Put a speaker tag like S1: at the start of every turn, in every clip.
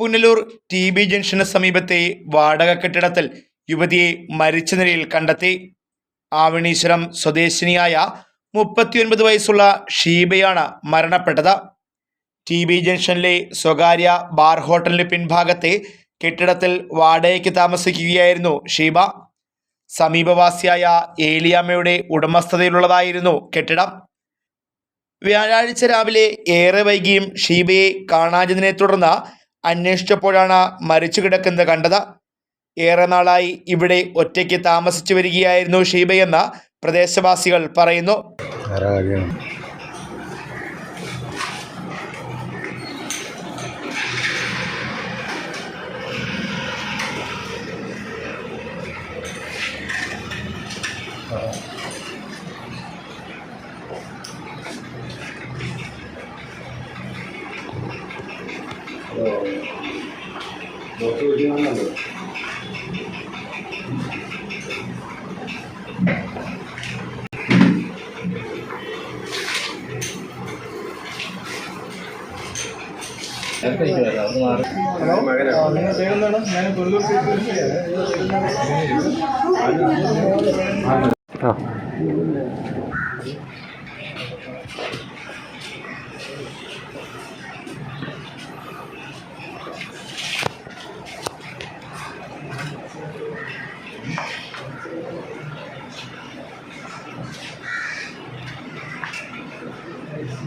S1: Punalur T B junction സമീപത്തെ വാടക കെട്ടിടത്തിൽ യുവതിയെ മരിച്ച നിലയിൽ കണ്ടെത്തി. ആവണീശ്വരം സ്വദേശിനിയായ മുപ്പത്തിയൊൻപത് വയസ്സുള്ള ഷീബയാണ് മരണപ്പെട്ടത്. ടി ബി ജംഗ്ഷനിലെ സ്വകാര്യ ബാർ ഹോട്ടലിന് പിൻഭാഗത്തെ കെട്ടിടത്തിൽ വാടകയ്ക്ക് താമസിക്കുകയായിരുന്നു ഷീബ. സമീപവാസിയായ ഏലിയാമ്മയുടെ ഉടമസ്ഥതയിലുള്ളതായിരുന്നു കെട്ടിടം. വ്യാഴാഴ്ച രാവിലെ ഏറെ വൈകിയും ഷീബയെ കാണാഞ്ഞതിനെ തുടർന്ന് അന്വേഷിച്ചപ്പോഴാണ് മരിച്ചു കിടക്കുന്നത് കണ്ടത്. ഏറെ നാളായി ഇവിടെ ഒറ്റയ്ക്ക് താമസിച്ചു വരികയായിരുന്നു ഷീബയെന്ന് പ്രദേശവാസികൾ പറയുന്നു.
S2: ഡോക്ടർ വീട്ടിൽ വന്നല്ലോ. ഹലോ. നിങ്ങളുടെ പേരെന്താണ് ഞാൻ കൊല്ലൂർ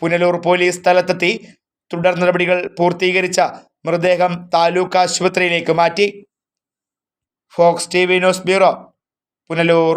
S1: പുനലൂർ പോലീസ് സ്ഥലത്തെത്തി. തുടർ നടപടികൾ പൂർത്തീകരിച്ച മൃതദേഹം താലൂക്ക് ആശുപത്രിയിലേക്ക് മാറ്റി. Fox T V news bureau Punalur.